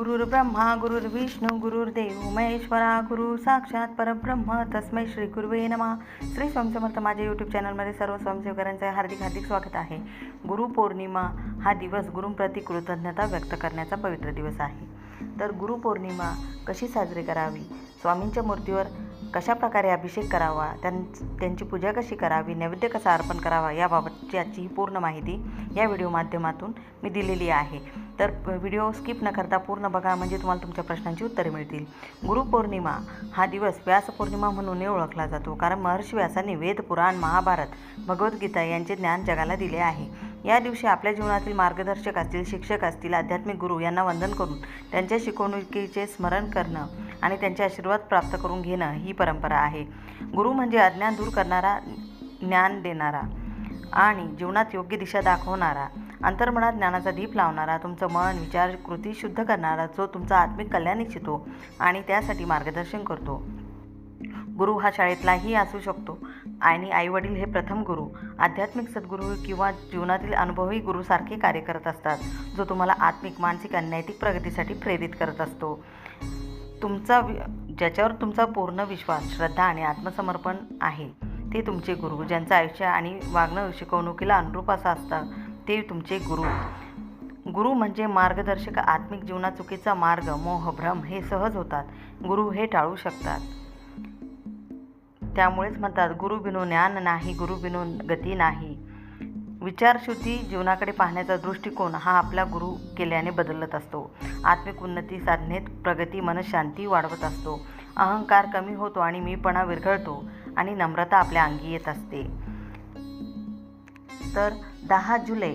गुरुर्ब्रह्मा गुरुर्विष्णू गुरुर्देव महेश्वरा गुरु साक्षात परब्रह्म तस्मै श्री गुरुवे नमा. श्री स्वामी माझ्या यूट्यूब चॅनलमध्ये सर्व स्वयंसेवकांचे हार्दिक हार्दिक स्वागत आहे. गुरुपौर्णिमा हा दिवस गुरुंप्रती कृतज्ञता व्यक्त करण्याचा पवित्र दिवस आहे. तर गुरुपौर्णिमा कशी साजरी करावी? स्वामींच्या मूर्तीवर कशा प्रकारे अभिषेक करावा? त्यां त्यांची पूजा कशी करावी? नैवेद्य कसा अर्पण करावा? याबाबतची आजची ही पूर्ण माहिती या व्हिडिओ माध्यमातून मी दिलेली आहे. तर व्हिडिओ स्किप न करता पूर्ण बघा म्हणजे तुम्हाला तुमच्या प्रश्नांची उत्तरे मिळतील. गुरुपौर्णिमा हा दिवस व्यासपौर्णिमा म्हणूनही ओळखला जातो कारण महर्षी व्यासाने वेद पुराण महाभारत भगवद्गीता यांचे ज्ञान जगाला दिले आहे. या दिवशी आपल्या जीवनातील मार्गदर्शक असतील शिक्षक असतील आध्यात्मिक गुरु यांना वंदन करून त्यांच्या शिकवणुकीचे स्मरण करणं आणि त्यांचे आशीर्वाद प्राप्त करून घेणं ही परंपरा आहे. गुरु म्हणजे अज्ञान दूर करणारा ज्ञान देणारा आणि जीवनात योग्य दिशा दाखवणारा अंतर्मनात ज्ञानाचा दीप लावणारा तुमचं मन विचार कृती शुद्ध करणारा जो तुमचं आत्मिक कल्याण इच्छितो आणि त्यासाठी मार्गदर्शन करतो. गुरु हा शाळेतलाही असू शकतो. आणि आईवडील हे प्रथम गुरु आध्यात्मिक सद्गुरू किंवा जीवनातील अनुभवी गुरुसारखे कार्य करत असतात जो तुम्हाला आत्मिक मानसिक आणि नैतिक प्रगतीसाठी प्रेरित करत असतो. तुमचा ज्याच्यावर तुमचा पूर्ण विश्वास श्रद्धा आणि आत्मसमर्पण आहे ते तुमचे गुरु ज्यांचं आयुष्य आणि वागणं शिकवणुकीला अनुरूप असं असतं. ते तुमचे गुरु. गुरु म्हणजे मार्गदर्शक आत्मिक जीवना चुकीचा मार्ग मोह भ्रम हे सहज होतात. गुरु हे टाळू शकतात. त्यामुळेच म्हणतात गुरु बिनो ज्ञान नाही गुरु बिनू गती नाही. विचारशुद्धी जीवनाकडे पाहण्याचा दृष्टिकोन हा आपला गुरु केल्याने बदलत असतो. आत्मिक उन्नती साधनेत प्रगती मनशांती वाढवत असतो. अहंकार कमी होतो आणि मीपणा विरघळतो आणि नम्रता आपल्या अंगी येत असते. तर दहा जुलै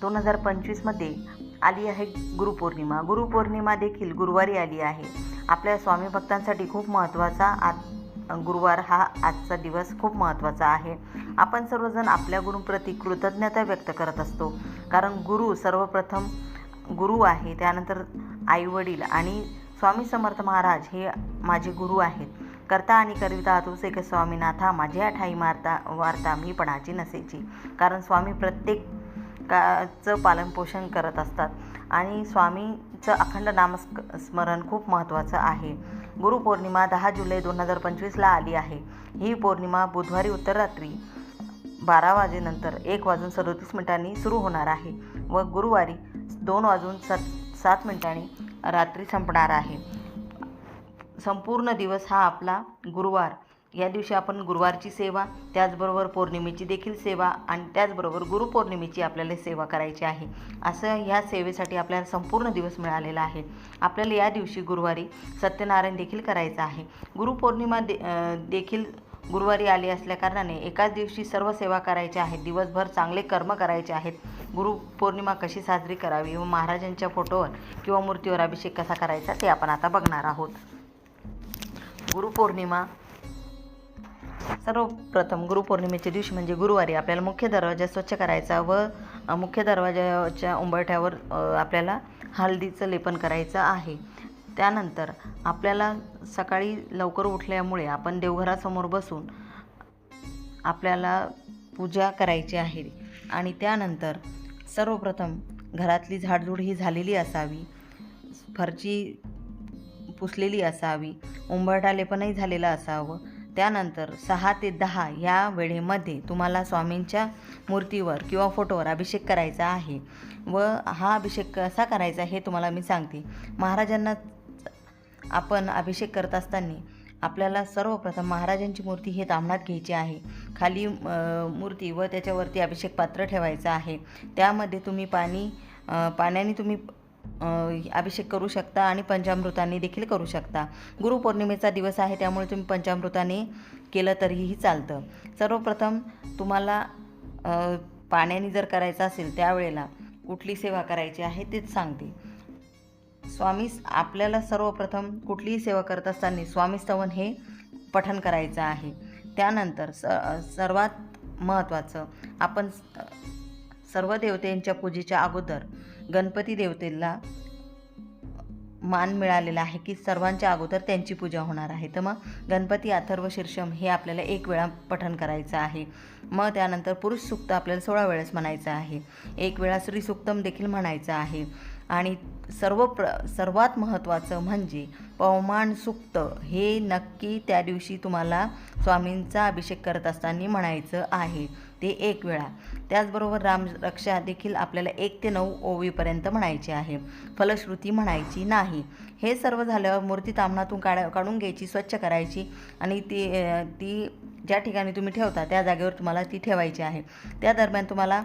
दोन हजार पंचवीसमध्ये आली आहे गुरुपौर्णिमा. गुरुपौर्णिमा देखील गुरुवारी आली आहे. आपल्या स्वामी भक्तांसाठी खूप महत्त्वाचा आज गुरुवार हा आजचा दिवस खूप महत्त्वाचा आहे. आपण सर्वजण आपल्या गुरुंप्रती कृतज्ञता व्यक्त करत असतो. कारण गुरु सर्वप्रथम गुरु आहे. त्यानंतर आईवडील आणि स्वामी समर्थ महाराज हे माझे गुरु आहेत. करता आणि करिता तुझे एक स्वामीनाथा माझ्या ठाई मारता वार्ता मी पणाची नसेची कारण स्वामी प्रत्येक काचं पालनपोषण करत असतात. आणि स्वामीचं अखंड नामस्क स्मरण खूप महत्त्वाचं आहे. गुरुपौर्णिमा दहा जुलै दोन हजार पंचवीसला आली आहे. ही पौर्णिमा बुधवारी उत्तर रात्री बारा वाजेनंतर एक वाजून सदोतीस मिनिटांनी सुरू होणार आहे व गुरुवारी दोन वाजून सात सात मिनिटांनी रात्री संपणार आहे. संपूर्ण दिवस हा आपला गुरुवार. या दिवशी आपण गुरुवारची सेवा त्याचबरोबर पौर्णिमेची देखील सेवा आणि त्याचबरोबर गुरुपौर्णिमेची आपल्याला सेवा करायची आहे. असं ह्या सेवेसाठी आपल्याला संपूर्ण दिवस मिळालेला आहे. आपल्याला या दिवशी गुरुवारी सत्यनारायण देखील करायचं आहे. गुरुपौर्णिमा दे देखील गुरुवारी आली असल्याकारणाने एकाच दिवशी सर्व सेवा करायच्या आहेत. दिवसभर चांगले कर्म करायचे आहेत. गुरुपौर्णिमा कशी साजरी करावी व महाराजांच्या फोटोवर किंवा मूर्तीवर अभिषेक कसा करायचा ते आपण आता बघणार आहोत. गुरुपौर्णिमा. सर्वप्रथम गुरुपौर्णिमेच्या दिवशी म्हणजे गुरुवारी आपल्याला मुख्य दरवाजा स्वच्छ करायचा व मुख्य दरवाजाच्या उंबरठ्यावर आपल्याला हळदीचं लेपन करायचं आहे. त्यानंतर आपल्याला सकाळी लवकर उठल्यामुळे आपण देवघरासमोर बसून आपल्याला पूजा करायची आहे आणि त्यानंतर सर्वप्रथम घरातली झाडझूड ही झालेली असावी. फरची पुसलेली असावी उंबरठालेपणही झालेलं असावं. त्यानंतर सहा ते दहा या वेळेमध्ये तुम्हाला स्वामींच्या मूर्तीवर किंवा फोटोवर अभिषेक करायचा आहे. व हा अभिषेक कसा करायचा हे तुम्हाला मी सांगते. महाराजांना आपण अभिषेक करत असताना आपल्याला सर्वप्रथम महाराजांची मूर्ती हे तांबणात घ्यायची आहे. खाली मूर्ती व त्याच्यावरती अभिषेक पात्र ठेवायचं आहे. त्यामध्ये तुम्ही पाणी पाण्याने तुम्ही अभिषेक करू शकता आणि पंचामृतांनी देखील करू शकता. गुरुपौर्णिमेचा दिवस आहे त्यामुळे तुम्ही पंचामृताने केलं तरीही चालतं. सर्वप्रथम तुम्हाला पाण्याने जर करायचं असेल त्यावेळेला कुठली सेवा करायची आहे तेच सांगते. स्वामी आपल्याला सर्वप्रथम कुठलीही सेवा करत असताना स्वामी स्तवन हे पठण करायचं आहे. त्यानंतर स सर्वात महत्त्वाचं आपण सर्व देवतेंच्या पूजेच्या अगोदर गणपती देवतेला मान मिळालेला आहे की सर्वांच्या अगोदर त्यांची पूजा होणार आहे. तर मग गणपती अथर्व शीर्षम हे आपल्याला एक वेळा पठण करायचं आहे. मग त्यानंतर पुरुष सुक्त आपल्याला सोळा वेळेस म्हणायचं आहे. एक वेळा श्री सुक्तम देखील म्हणायचं आहे. आणि सर्व प्र सर्वात महत्त्वाचं म्हणजे पवमान सुक्त हे नक्की त्या दिवशी तुम्हाला स्वामींचा अभिषेक करत असताना म्हणायचं आहे. ते एक वेळा. त्याचबरोबर रामरक्षा देखील आपल्याला एक ते नऊ ओवीपर्यंत म्हणायची आहे. फलश्रुती म्हणायची नाही. हे सर्व झाल्यावर मूर्ती तामणातून काढा काढून घ्यायची स्वच्छ करायची आणि ती ती ज्या ठिकाणी तुम्ही ठेवता त्या जागेवर तुम्हाला ती ठेवायची आहे. त्या दरम्यान तुम्हाला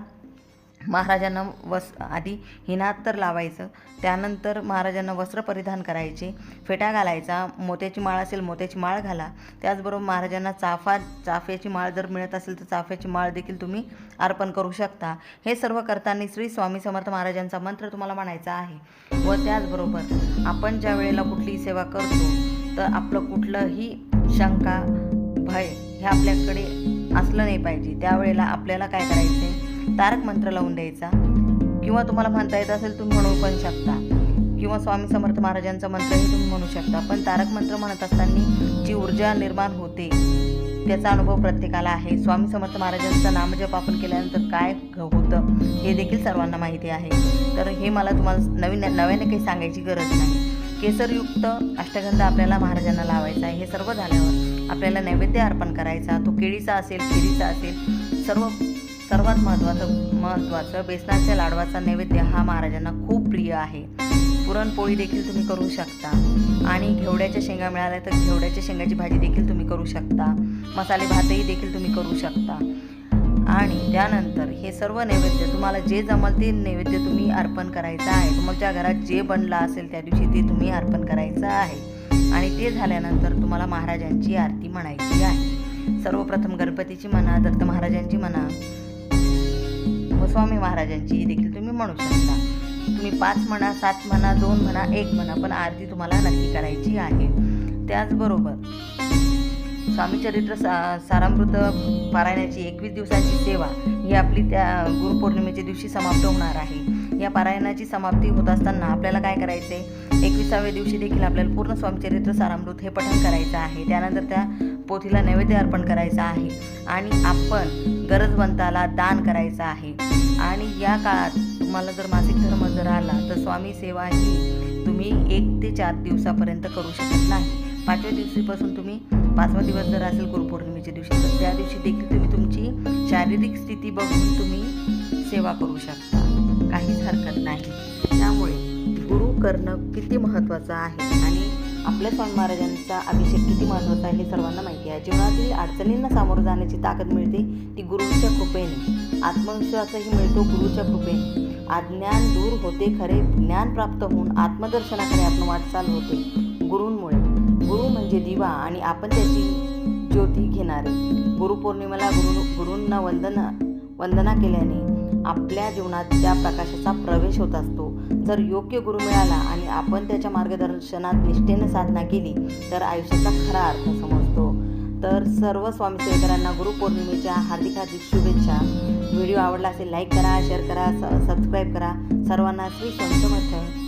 महाराजांना वस आधी हिनात तर लावायचं. त्यानंतर महाराजांना वस्त्र परिधान करायचे. फेटा घालायचा. मोत्याची माळ असेल मोत्याची माळ घाला. त्याचबरोबर महाराजांना चाफा चाफ्याची माळ जर मिळत असेल तर चाफ्याची माळ देखील तुम्ही अर्पण करू शकता. हे सर्व करताना श्री स्वामी समर्थ महाराजांचा मंत्र तुम्हाला म्हणायचा आहे. व त्याचबरोबर आपण ज्या वेळेला कुठलीही सेवा करतो तर आपलं कुठलंही शंका भय हे आपल्याकडे असलं नाही पाहिजे. त्यावेळेला आपल्याला काय करायचं आहे तारक मंत्र लावून द्यायचा. किंवा तुम्हाला म्हणता येत असेल तुम्ही म्हणू पण शकता. किंवा स्वामी समर्थ महाराजांचा मंत्रही तुम्ही म्हणू शकता. पण तारक मंत्र म्हणत असताना जी ऊर्जा निर्माण होते त्याचा अनुभव प्रत्येकाला आहे. स्वामी समर्थ महाराजांचा नामजप आपण केल्यानंतर काय होतं हे देखील सर्वांना माहिती आहे. तर हे मला तुम्हाला नवीन नव्याने काही सांगायची गरज नाही. केसरयुक्त अष्टगंध आपल्याला महाराजांना लावायचा आहे. हे सर्व झाल्यावर आपल्याला नैवेद्य अर्पण करायचा. तो केळीचा असेल केळीचा असेल सर्व सर्वात महत्त्वाचं महत्त्वाचं बेसनाच्या लाडवाचा नैवेद्य हा महाराजांना खूप प्रिय आहे. पुरणपोळी देखील तुम्ही करू शकता. आणि घेवड्याच्या शेंगा मिळाल्या तर घेवड्याच्या शेंगाची भाजी देखील तुम्ही करू शकता. मसाले भातही देखील तुम्ही करू शकता. आणि त्यानंतर हे सर्व नैवेद्य तुम्हाला जे जमल ते नैवेद्य तुम्ही अर्पण करायचं आहे. तुमच्या घरात जे बनलं असेल त्या दिवशी ते तुम्ही अर्पण करायचं आहे. आणि ते झाल्यानंतर तुम्हाला महाराजांची आरती म्हणायची आहे. सर्वप्रथम गणपतीची म्हणा दत्त महाराजांची म्हणा स्वामी महाराजांची देखील तुम्ही म्हणू शकता. तुम्ही पाच म्हणा सात म्हणा दोन म्हणा एक म्हणा पण आरती तुम्हाला नक्की करायची आहे. त्याचबरोबर स्वामी चरित्र सा सारामृत पारायणाची एकवीस दिवसाची सेवा ही आपली त्या गुरुपौर्णिमेच्या दिवशी समाप्त होणार आहे. या पारायणाची समाप्ती होत असताना आपल्याला काय करायचे एकविसाव्या दिवशी देखील आपल्याला पूर्ण स्वामीचरित्र सारामृत हे पठण करायचं आहे. त्यानंतर त्या पोथीला नैवेद्य अर्पण करायचं आहे आणि आपण गरजवंताला दान करायचं आहे. आणि या काळात तुम्हाला जर मासिक धर्म जर आला तर स्वामी सेवा ही तुम्ही एक ते चार दिवसापर्यंत करू शकत नाही. पाचव्या दिवशीपासून तुम्ही पाचवा दिवस जर असेल गुरुपौर्णिमेच्या दिवशी तर त्या दिवशी देखील तुम्ही तुमची शारीरिक स्थिती बघून तुम्ही सेवा करू शकता. काहीच हरकत नाही. त्यामुळे गुरु करणं किती महत्त्वाचं आहे आणि आपल्या स्वामी महाराजांचा अभिषेक किती महत्त्वाचा आहे हे सर्वांना माहिती आहे. जीवनातील अडचणींना सामोरं जाण्याची ताकद मिळते ती गुरुच्या कृपेने. आत्मविश्वासही मिळतो गुरुच्या कृपेने. अज्ञान दूर होते खरे ज्ञान प्राप्त होऊन आत्मदर्शनाकडे आपण वाटचाल होते गुरूंमुळे. गुरु म्हणजे दिवा आणि आपण त्याची ज्योती घेणारे. गुरुपौर्णिमेला गुरु गुरूंना वंदना वंदना केल्याने आपल्या जीवनात त्या प्रकाशाचा प्रवेश होत असतो. जर योग्य गुरु मिळाला आणि आपण त्याच्या मार्गदर्शनात निष्ठेने साधना केली तर आयुष्याचा खरा अर्थ समजतो. तर सर्व स्वामी सेवकरांना गुरुपौर्णिमेच्या हार्दिक हार्दिक शुभेच्छा. व्हिडिओ आवडला असेल लाईक करा शेअर करा स सबस्क्राईब करा. सर्वांना श्री स्वामी समर्थ